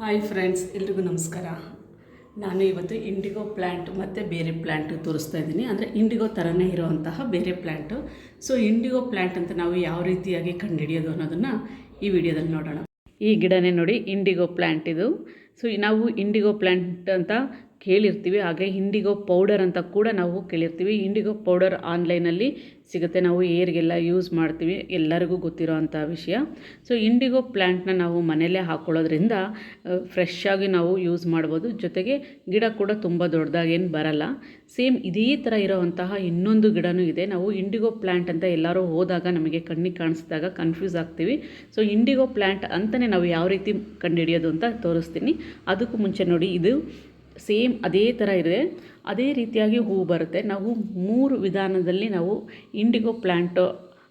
Hi friends, ಎಲ್ರಿಗೂ ನಮಸ್ಕಾರ. ನಾನು ಇವತ್ತು ಇಂಡಿಗೋ ಪ್ಲ್ಯಾಂಟ್ ಮತ್ತು ಬೇರೆ ಪ್ಲ್ಯಾಂಟ್ ತೋರಿಸ್ತಾ ಇದ್ದೀನಿ. ಅಂದರೆ ಇಂಡಿಗೋ ಥರನೇ ಇರೋವಂತಹ ಬೇರೆ ಪ್ಲ್ಯಾಂಟು ಸೊ, ಇಂಡಿಗೋ ಪ್ಲ್ಯಾಂಟ್ ಅಂತ ನಾವು ಯಾವ ರೀತಿಯಾಗಿ ಕಂಡುಹಿಡಿಯೋದು ಅನ್ನೋದನ್ನು ಈ ವಿಡಿಯೋದಲ್ಲಿ ನೋಡೋಣ. ಈ ಗಿಡನೇ ನೋಡಿ ಇಂಡಿಗೋ ಪ್ಲ್ಯಾಂಟ್ ಇದು. ಸೊ ನಾವು ಇಂಡಿಗೋ ಪ್ಲ್ಯಾಂಟ್ ಅಂತ ಕೇಳಿರ್ತೀವಿ. ಹಾಗೆ ಇಂಡಿಗೋ ಪೌಡರ್ ಅಂತ ಕೂಡ ನಾವು ಕೇಳಿರ್ತೀವಿ. ಇಂಡಿಗೋ ಪೌಡರ್ ಆನ್ಲೈನಲ್ಲಿ ಸಿಗುತ್ತೆ. ನಾವು ಏರ್ಗೆಲ್ಲ ಯೂಸ್ ಮಾಡ್ತೀವಿ. ಎಲ್ಲರಿಗೂ ಗೊತ್ತಿರೋ ಅಂಥ ವಿಷಯ. ಸೊ ಇಂಡಿಗೋ ಪ್ಲ್ಯಾಂಟ್ನ ನಾವು ಮನೆಯಲ್ಲೇ ಹಾಕ್ಕೊಳ್ಳೋದ್ರಿಂದ ಫ್ರೆಶ್ ಆಗಿ ನಾವು ಯೂಸ್ ಮಾಡ್ಬೋದು. ಜೊತೆಗೆ ಗಿಡ ಕೂಡ ತುಂಬ ದೊಡ್ಡದಾಗೇನು ಬರಲ್ಲ. ಸೇಮ್ ಇದೇ ಥರ ಇರೋವಂತಹ ಇನ್ನೊಂದು ಗಿಡನೂ ಇದೆ. ನಾವು ಇಂಡಿಗೋ ಪ್ಲ್ಯಾಂಟ್ ಅಂತ ಎಲ್ಲರೂ ಹೋದಾಗ ನಮಗೆ ಕಣ್ಣಿಗೆ ಕಾಣಿಸಿದಾಗ ಕನ್ಫ್ಯೂಸ್ ಆಗ್ತೀವಿ. ಸೊ ಇಂಡಿಗೋ ಪ್ಲ್ಯಾಂಟ್ ಅಂತಲೇ ನಾವು ಯಾವ ರೀತಿ ಕಂಡುಹಿಡಿಯೋದು ಅಂತ ತೋರಿಸ್ತೀನಿ. ಅದಕ್ಕೂ ಮುಂಚೆ ನೋಡಿ ಇದು. ಸೇಮ್ ಅದೇ ಥರ ಇದೆ ಅದೇ ರೀತಿಯಾಗಿ ಹೂ ಬರುತ್ತೆ. ನಾವು ಮೂರು ವಿಧಾನದಲ್ಲಿ ನಾವು ಇಂಡಿಗೋ ಪ್ಲ್ಯಾಂಟು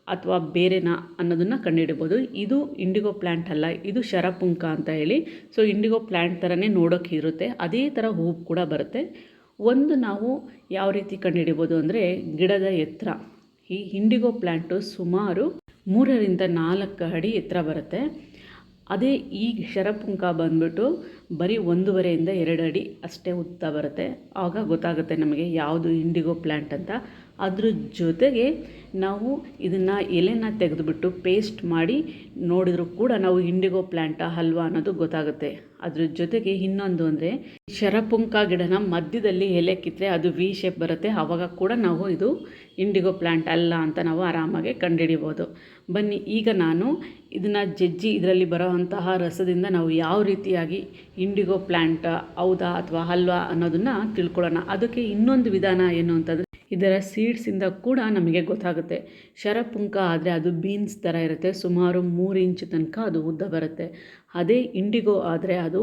ಅಥವಾ ಬೇರೆನಾ ಅನ್ನೋದನ್ನು ಕಂಡುಹಿಡ್ಬೋದು. ಇದು ಇಂಡಿಗೋ ಪ್ಲ್ಯಾಂಟ್ ಅಲ್ಲ, ಇದು ಶರಪುಂಕ ಅಂತ ಹೇಳಿ. ಸೊ, ಇಂಡಿಗೋ ಪ್ಲ್ಯಾಂಟ್ ಥರನೇ ನೋಡೋಕೆ ಇರುತ್ತೆ. ಅದೇ ಥರ ಹೂ ಕೂಡ ಬರುತ್ತೆ. ಒಂದು ನಾವು ಯಾವ ರೀತಿ ಕಂಡುಹಿಡಿಬೋದು ಅಂದರೆ ಗಿಡದ ಎತ್ತರ. ಈ ಇಂಡಿಗೋ ಪ್ಲ್ಯಾಂಟು ಸುಮಾರು ಮೂರರಿಂದ ನಾಲ್ಕು ಅಡಿ ಎತ್ತರ ಬರುತ್ತೆ. ಅದೇ ಈ ಶರಪುಂಕ ಬಂದ್ಬಿಟ್ಟು ಬರೀ ಒಂದೂವರೆಯಿಂದ ಎರಡು ಅಡಿ ಅಷ್ಟೇ ಉದ್ದ ಬರುತ್ತೆ. ಆಗ ಗೊತ್ತಾಗುತ್ತೆ ನಮಗೆ ಯಾವುದು ಇಂಡಿಗೋ ಪ್ಲ್ಯಾಂಟ್ ಅಂತ. ಅದ್ರ ಜೊತೆಗೆ ನಾವು ಇದನ್ನು ಎಲೆನ ತೆಗೆದುಬಿಟ್ಟು ಪೇಸ್ಟ್ ಮಾಡಿ ನೋಡಿದರೂ ಕೂಡ ನಾವು ಇಂಡಿಗೋ ಪ್ಲ್ಯಾಂಟ ಹಲ್ವಾ ಅನ್ನೋದು ಗೊತ್ತಾಗುತ್ತೆ. ಅದ್ರ ಜೊತೆಗೆ ಇನ್ನೊಂದು ಅಂದರೆ ಶರಪುಂಕ ಗಿಡನ ಮಧ್ಯದಲ್ಲಿ ಎಲೆ ಕಿತ್ತರೆ ಅದು ವಿ ಶೇಪ್ ಬರುತ್ತೆ. ಆವಾಗ ಕೂಡ ನಾವು ಇದು ಇಂಡಿಗೋ ಪ್ಲ್ಯಾಂಟ್ ಅಲ್ಲ ಅಂತ ನಾವು ಆರಾಮಾಗಿ ಕಂಡುಹಿಡಿಬೋದು. ಬನ್ನಿ, ಈಗ ನಾನು ಇದನ್ನು ಜಜ್ಜಿ ಇದರಲ್ಲಿ ಬರೋವಂತಹ ರಸದಿಂದ ನಾವು ಯಾವ ರೀತಿಯಾಗಿ ಇಂಡಿಗೋ ಪ್ಲ್ಯಾಂಟ್ ಹೌದಾ ಅಥವಾ ಹಲ್ವಾ ಅನ್ನೋದನ್ನು ತಿಳ್ಕೊಳ್ಳೋಣ. ಅದಕ್ಕೆ ಇನ್ನೊಂದು ವಿಧಾನ ಏನು ಅಂತಂದರೆ ಇದರ ಸೀಡ್ಸಿಂದ ಕೂಡ ನಮಗೆ ಗೊತ್ತಾಗುತ್ತೆ. ಶರಪುಂಕ ಆದರೆ ಅದು ಬೀನ್ಸ್ ಥರ ಇರುತ್ತೆ. ಸುಮಾರು ಮೂರು ಇಂಚ್ ತನಕ ಅದು ಉದ್ದ ಬರುತ್ತೆ. ಅದೇ ಇಂಡಿಗೋ ಆದರೆ ಅದು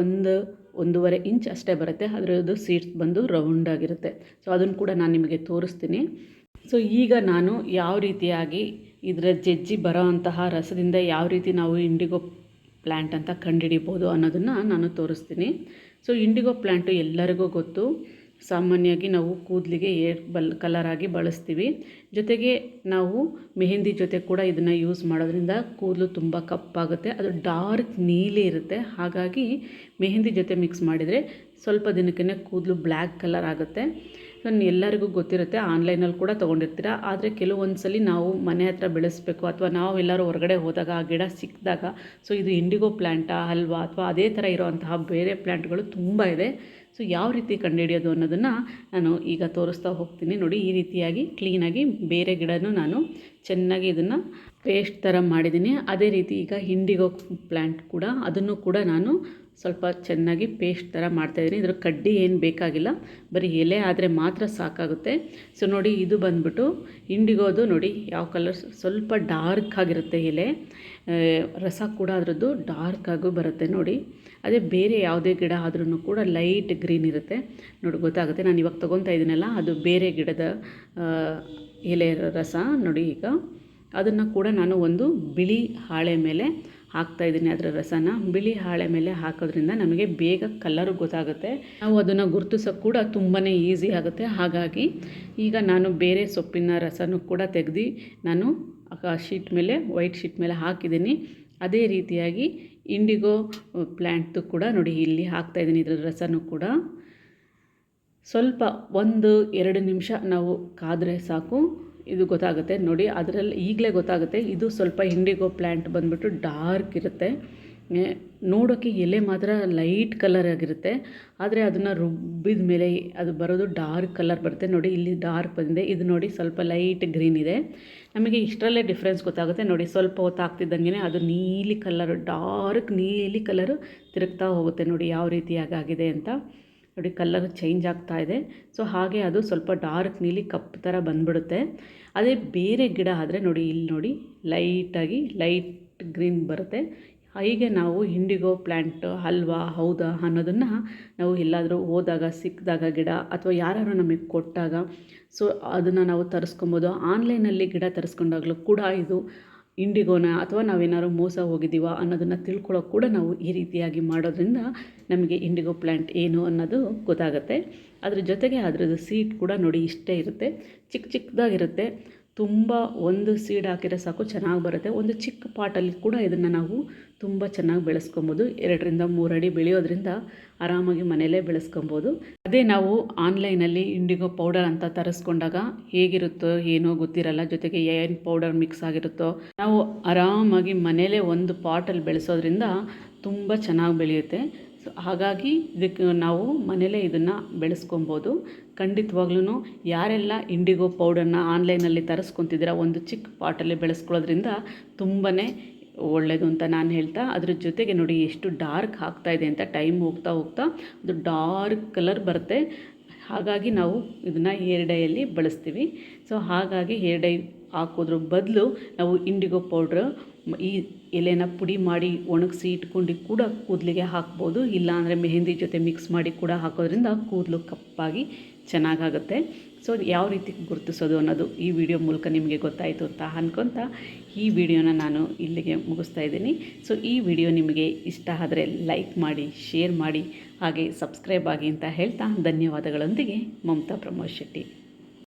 ಒಂದು, ಒಂದೂವರೆ ಇಂಚ್ ಅಷ್ಟೇ ಬರುತ್ತೆ. ಅದರದ್ದು ಸೀಡ್ಸ್ ಬಂದು ರೌಂಡಾಗಿರುತ್ತೆ ಸೊ ಅದನ್ನು ಕೂಡ ನಾನು ನಿಮಗೆ ತೋರಿಸ್ತೀನಿ. ಸೊ ಈಗ ನಾನು ಯಾವ ರೀತಿಯಾಗಿ ಇದರ ಜಜ್ಜಿ ಬರೋ ಅಂತಹ ರಸದಿಂದ ಯಾವ ರೀತಿ ನಾವು ಇಂಡಿಗೋ ಪ್ಲ್ಯಾಂಟ್ ಅಂತ ಕಂಡುಹಿಡಿಬೋದು ಅನ್ನೋದನ್ನು ನಾನು ತೋರಿಸ್ತೀನಿ. ಸೊ ಇಂಡಿಗೋ ಪ್ಲ್ಯಾಂಟು ಎಲ್ಲರಿಗೂ ಗೊತ್ತು. ಸಾಮಾನ್ಯವಾಗಿ ನಾವು ಕೂದಲಿಗೆ ಏರ್ ಬಲ್ ಕಲರಾಗಿ ಬಳಸ್ತೀವಿ. ಜೊತೆಗೆ ನಾವು ಮೆಹಂದಿ ಜೊತೆ ಕೂಡ ಇದನ್ನು ಯೂಸ್ ಮಾಡೋದ್ರಿಂದ ಕೂದಲು ತುಂಬ ಕಪ್ಪಾಗುತ್ತೆ, ಅದು ಡಾರ್ಕ್ ನೀಲಿ ಇರುತ್ತೆ. ಹಾಗಾಗಿ ಮೆಹಂದಿ ಜೊತೆ ಮಿಕ್ಸ್ ಮಾಡಿದರೆ ಸ್ವಲ್ಪ ದಿನಕ್ಕೇ ಕೂದಲು ಬ್ಲ್ಯಾಕ್ ಕಲರ್ ಆಗುತ್ತೆ. ನಾನು ಎಲ್ಲರಿಗೂ ಗೊತ್ತಿರುತ್ತೆ ಆನ್ಲೈನಲ್ಲಿ ಕೂಡ ತೊಗೊಂಡಿರ್ತೀರ? ಆದರೆ ಕೆಲವೊಂದು ಸಲ ನಾವು ಮನೆ ಹತ್ರ ಬೆಳೆಸಬೇಕು ಅಥವಾ ನಾವು ಎಲ್ಲರೂ ಹೊರಗಡೆ ಹೋದಾಗ, ಆ ಗಿಡ ಸಿಕ್ಕಿದಾಗ ಸೊ ಇದು ಇಂಡಿಗೋ ಪ್ಲ್ಯಾಂಟಾ ಅಲ್ವಾ? ಅಥವಾ ಅದೇ ಥರ ಇರೋವಂತಹ ಬೇರೆ ಪ್ಲ್ಯಾಂಟ್ಗಳು ತುಂಬ ಇದೆ. ಸೊ ಯಾವ ರೀತಿ ಕಂಡುಹಿಡಿಯೋದು ಅನ್ನೋದನ್ನು ನಾನು ಈಗ ತೋರಿಸ್ತಾ ಹೋಗ್ತೀನಿ. ನೋಡಿ, ಈ ರೀತಿಯಾಗಿ ಕ್ಲೀನಾಗಿ ಬೇರೆ ಗಿಡನೂ ನಾನು ಚೆನ್ನಾಗಿ ಇದನ್ನು ಪೇಸ್ಟ್ ಥರ ಮಾಡಿದ್ದೀನಿ. ಅದೇ ರೀತಿ ಈಗ ಇಂಡಿಗೋ ಪ್ಲ್ಯಾಂಟ್ ಕೂಡ ಅದನ್ನು ಕೂಡ ನಾನು ಸ್ವಲ್ಪ ಚೆನ್ನಾಗಿ ಪೇಸ್ಟ್ ಥರ ಮಾಡ್ತಾಯಿದ್ದೀನಿ ಇದ್ರ ಕಡ್ಡಿ ಏನು ಬೇಕಾಗಿಲ್ಲ. ಬರೀ ಎಲೆ ಆದರೆ ಮಾತ್ರ ಸಾಕಾಗುತ್ತೆ. ಸೊ ನೋಡಿ, ಇದು ಬಂದ್ಬಿಟ್ಟು ಇಂಡಿಗೋದು ನೋಡಿ, ಯಾವ ಕಲರ್? ಸ್ವಲ್ಪ ಡಾರ್ಕ್ ಆಗಿರುತ್ತೆ ಎಲೆ. ರಸ ಕೂಡ ಅದರದ್ದು ಡಾರ್ಕ್ ಆಗು ಬರುತ್ತೆ ನೋಡಿ. ಅದೇ ಬೇರೆ ಯಾವುದೇ ಗಿಡ ಆದ್ರೂ ಕೂಡ ಲೈಟ್ ಗ್ರೀನ್ ಇರುತ್ತೆ. ನೋಡಿ, ಗೊತ್ತಾಗುತ್ತೆ. ನಾನು ಇವಾಗ ತೊಗೊತಾ ಇದ್ದೀನಲ್ಲ, ಅದು ಬೇರೆ ಗಿಡದ ಎಲೆ ರಸ ನೋಡಿ ಈಗ. ಅದನ್ನು ಕೂಡ ನಾನು ಒಂದು ಬಿಳಿ ಹಾಳೆ ಮೇಲೆ ಹಾಕ್ತಾಯಿದ್ದೀನಿ ಅದರ ರಸನ. ಬಿಳಿ ಹಾಳೆ ಮೇಲೆ ಹಾಕೋದ್ರಿಂದ ನಮಗೆ ಬೇಗ ಕಲರ್ ಗೊತ್ತಾಗುತ್ತೆ. ನಾವು ಅದನ್ನು ಗುರುತಿಸೋಕೆ ಕೂಡ ತುಂಬಾ ಈಸಿ ಆಗುತ್ತೆ. ಹಾಗಾಗಿ ಈಗ ನಾನು ಬೇರೆ ಸೊಪ್ಪಿನ ರಸನೂ ಕೂಡ ತೆಗೆದು ನಾನು ಶೀಟ್ ಮೇಲೆ ವೈಟ್ ಶೀಟ್ ಮೇಲೆ ಹಾಕಿದ್ದೀನಿ. ಅದೇ ರೀತಿಯಾಗಿ ಇಂಡಿಗೋ ಪ್ಲ್ಯಾಂಟ್ದು ಕೂಡ ನೋಡಿ ಇಲ್ಲಿ ಹಾಕ್ತಾಯಿದ್ದೀನಿ ಇದರ ರಸನೂ ಕೂಡ. ಸ್ವಲ್ಪ ಒಂದು ಎರಡು ನಿಮಿಷ ನಾವು ಕಾದರೆ ಸಾಕು. ಇದು ಗೊತ್ತಾಗುತ್ತೆ. ನೋಡಿ, ಅದರಲ್ಲಿ ಈಗಲೇ ಗೊತ್ತಾಗುತ್ತೆ. ಇದು ಸ್ವಲ್ಪ ಇಂಡಿಗೋ ಪ್ಲ್ಯಾಂಟ್ ಬಂದ್ಬಿಟ್ಟು ಡಾರ್ಕ್ ಇರುತ್ತೆ. ನೋಡೋಕ್ಕೆ ಎಲೆ ಮಾತ್ರ ಲೈಟ್ ಕಲರ್ ಆಗಿರುತ್ತೆ. ಆದರೆ ಅದನ್ನು ರುಬ್ಬಿದ ಮೇಲೆ ಅದು ಬರೋದು ಡಾರ್ಕ್ ಕಲರ್ ಬರುತ್ತೆ. ನೋಡಿ, ಇಲ್ಲಿ ಡಾರ್ಕ್ ಬಂದಿದೆ. ಇದು ನೋಡಿ ಸ್ವಲ್ಪ ಲೈಟ್ ಗ್ರೀನ್ ಇದೆ. ನಮಗೆ ಇಷ್ಟರಲ್ಲೇ ಡಿಫ್ರೆನ್ಸ್ ಗೊತ್ತಾಗುತ್ತೆ. ನೋಡಿ, ಸ್ವಲ್ಪ ಹೊತ್ತು ಆಗ್ತಿದ್ದಂಗೆ ಅದು ನೀಲಿ ಕಲರ್, ಡಾರ್ಕ್ ನೀಲಿ ಕಲರು ತಿರುಗ್ತಾ ಹೋಗುತ್ತೆ. ನೋಡಿ, ಯಾವ ರೀತಿಯಾಗಿ ಆಗಿದೆ ಅಂತ. ನೋಡಿ ಕಲ್ಲರ್ ಚೇಂಜ್ ಆಗ್ತಾ ಇದೆ. ಸೊ ಹಾಗೆ ಅದು ಸ್ವಲ್ಪ ಡಾರ್ಕ್ ನೀಲಿ ಕಪ್ ಥರ ಬಂದ್ಬಿಡುತ್ತೆ. ಅದೇ ಬೇರೆ ಗಿಡ ಆದರೆ ನೋಡಿ, ಇಲ್ಲಿ ನೋಡಿ ಲೈಟಾಗಿ ಲೈಟ್ ಗ್ರೀನ್ ಬರುತ್ತೆ. ಹೀಗೆ ನಾವು ಇಂಡಿಗೋ ಪ್ಲ್ಯಾಂಟ್ ಹಲ್ವಾ, ಹೌದಾ ಅನ್ನೋದನ್ನು ನಾವು ಎಲ್ಲಾದರೂ ಹೋದಾಗ, ಸಿಕ್ಕಿದಾಗ ಗಿಡ ಅಥವಾ ಯಾರು ನಮಗೆ ಕೊಟ್ಟಾಗ, ಸೊ ಅದನ್ನು ನಾವು ತರಿಸ್ಕೊಬೋದು. ಆನ್ಲೈನಲ್ಲಿ ಗಿಡ ತರಿಸ್ಕೊಂಡಾಗಲೂ ಕೂಡ ಇದು ಇಂಡಿಗೋನ ಅಥವಾ ನಾವೇನಾದ್ರು ಮೋಸ ಹೋಗಿದ್ದೀವ ಅನ್ನೋದನ್ನು ತಿಳ್ಕೊಳ್ಳೋಕೆ ಕೂಡ ನಾವು ಈ ರೀತಿಯಾಗಿ ಮಾಡೋದ್ರಿಂದ ನಮಗೆ ಇಂಡಿಗೋ ಪ್ಲ್ಯಾಂಟ್ ಏನು ಅನ್ನೋದು ಗೊತ್ತಾಗುತ್ತೆ. ಅದ್ರ ಜೊತೆಗೆ ಅದರದ್ದು ಸೀಟ್ ಕೂಡ ನೋಡಿ ಇಷ್ಟೇ ಇರುತ್ತೆ. ಚಿಕ್ಕ ಚಿಕ್ಕದಾಗಿರುತ್ತೆ ತುಂಬ ಒಂದು ಸೀಡ್ ಹಾಕಿದರೆ ಸಾಕು, ಚೆನ್ನಾಗಿ ಬರುತ್ತೆ. ಒಂದು ಚಿಕ್ಕ ಪಾಟಲ್ಲಿ ಕೂಡ ಇದನ್ನು ನಾವು ತುಂಬ ಚೆನ್ನಾಗಿ ಬೆಳೆಸ್ಕೊಬೋದು. ಎರಡರಿಂದ ಮೂರು ಅಡಿ ಬೆಳೆಯೋದ್ರಿಂದ ಆರಾಮಾಗಿ ಮನೆಯಲ್ಲೇ ಬೆಳೆಸ್ಕೊಬೋದು. ಅದೇ ನಾವು ಆನ್ಲೈನಲ್ಲಿ ಇಂಡಿಗೋ ಪೌಡರ್ ಅಂತ ತರಿಸ್ಕೊಂಡಾಗ ಹೇಗಿರುತ್ತೋ ಏನೋ ಗೊತ್ತಿರಲ್ಲ, ಜೊತೆಗೆ ಏನು ಪೌಡರ್ ಮಿಕ್ಸ್ ಆಗಿರುತ್ತೋ. ನಾವು ಆರಾಮಾಗಿ ಮನೆಯಲ್ಲೇ ಒಂದು ಪಾಟಲ್ಲಿ ಬೆಳೆಸೋದ್ರಿಂದ ತುಂಬ ಚೆನ್ನಾಗಿ ಬೆಳೆಯುತ್ತೆ. ಸೊ ಹಾಗಾಗಿ ಇದಕ್ಕೆ ನಾವು ಮನೇಲೇ ಇದನ್ನು ಬೆಳೆಸ್ಕೊಬೋದು. ಖಂಡಿತವಾಗ್ಲೂ ಯಾರೆಲ್ಲ ಇಂಡಿಗೋ ಪೌಡರ್ನ ಆನ್ಲೈನಲ್ಲಿ ತರಿಸ್ಕೊತಿದ್ದೀರ, ಒಂದು ಚಿಕ್ಕ ಪಾಟಲ್ಲಿ ಬೆಳೆಸ್ಕೊಳ್ಳೋದ್ರಿಂದ ತುಂಬಾ ಒಳ್ಳೆಯದು ಅಂತ ನಾನು ಹೇಳ್ತಾ, ಅದ್ರ ಜೊತೆಗೆ ನೋಡಿ ಎಷ್ಟು ಡಾರ್ಕ್ ಆಗ್ತಾ ಇದೆ ಅಂತ ಟೈಮ್ ಹೋಗ್ತಾ ಹೋಗ್ತಾ ಅದು ಡಾರ್ಕ್ ಕಲರ್ ಬರುತ್ತೆ. ಹಾಗಾಗಿ ನಾವು ಇದನ್ನು ಹೇರ್ ಡೈಯಲ್ಲಿ ಬಳಸ್ತೀವಿ. ಸೊ ಹಾಗಾಗಿ ಹೇರ್ ಡೈ ಹಾಕೋದ್ರ ಬದಲು ನಾವು ಇಂಡಿಗೋ ಪೌಡ್ರ್ ಈ ಎಲೆನ ಪುಡಿ ಮಾಡಿ ಒಣಗಿಸಿ ಇಟ್ಕೊಂಡು ಕೂಡ ಕೂದಲಿಗೆ ಹಾಕ್ಬೋದು. ಇಲ್ಲಾಂದರೆ ಮೆಹಂದಿ ಜೊತೆ ಮಿಕ್ಸ್ ಮಾಡಿ ಕೂಡ ಹಾಕೋದ್ರಿಂದ ಕೂದಲು ಕಪ್ಪಾಗಿ ಚೆನ್ನಾಗಾಗುತ್ತೆ. ಸೊ ಯಾವ ರೀತಿ ಗುರುತಿಸೋದು ಅನ್ನೋದು ಈ ವಿಡಿಯೋ ಮೂಲಕ ನಿಮಗೆ ಗೊತ್ತಾಯಿತು ಅಂತ ಅನ್ಕೊತ ಈ ವಿಡಿಯೋನ ನಾನು ಇಲ್ಲಿಗೆ ಮುಗಿಸ್ತಾ ಇದ್ದೀನಿ. ಸೊ ಈ ವಿಡಿಯೋ ನಿಮಗೆ ಇಷ್ಟ ಆದರೆ ಲೈಕ್ ಮಾಡಿ ಶೇರ್ ಮಾಡಿ, ಹಾಗೆ ಸಬ್ಸ್ಕ್ರೈಬ್ ಆಗಿ ಅಂತ ಹೇಳ್ತಾ ಧನ್ಯವಾದಗಳೊಂದಿಗೆ ಮಮತಾ ಪ್ರಮೋದ್ ಶೆಟ್ಟಿ.